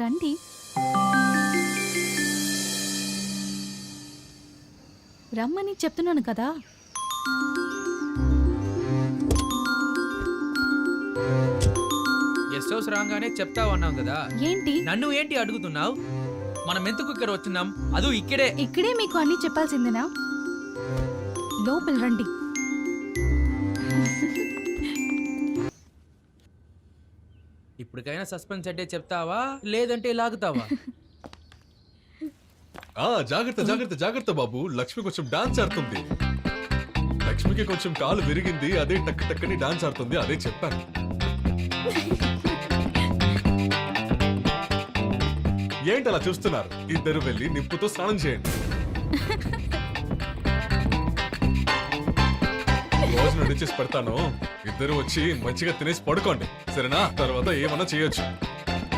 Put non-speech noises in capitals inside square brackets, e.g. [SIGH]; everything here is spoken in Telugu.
రండి. రమ్మని చెప్తున్నాను కదా. గెస్ట్ హౌస్ రాగానే చెప్తావు అన్నావు కదా. ఏంటి? నన్ను ఏంటి అడుగుతున్నావు? మనం ఎందుకు ఇక్కడ వచ్చినాం? అదు ఇక్కడే. ఇక్కడే మీకు అన్ని చెప్పాల్సిందేనా? లోపల రండి. ఇప్పటికైనా సస్పెన్స్ అంటే చెప్తావా? లేదంటే లాగుతావా? [LAUGHS] ఆ జాగ్రత్త జాగ్రత్త జాగ్రత్త బాబు. లక్ష్మి కొంచెం డాన్స్ ఆడుతుంది. లక్ష్మికి కొంచెం కాలు విరిగింది అదే టక్ టక్కని డాన్స్ ఆడుతుంది అదే చెప్పాను. [LAUGHS] ఏంటి అలా చూస్తున్నారు? ఇద్దరు వెళ్ళి నిప్పుతో స్నానం చేయండి. [LAUGHS] భోజనం రెడీ చేసి పెడతాను. ఇద్దరు వచ్చి మంచిగా తినేసి పడుకోండి. సరేనా? తర్వాత ఏమన్నా చేయొచ్చు.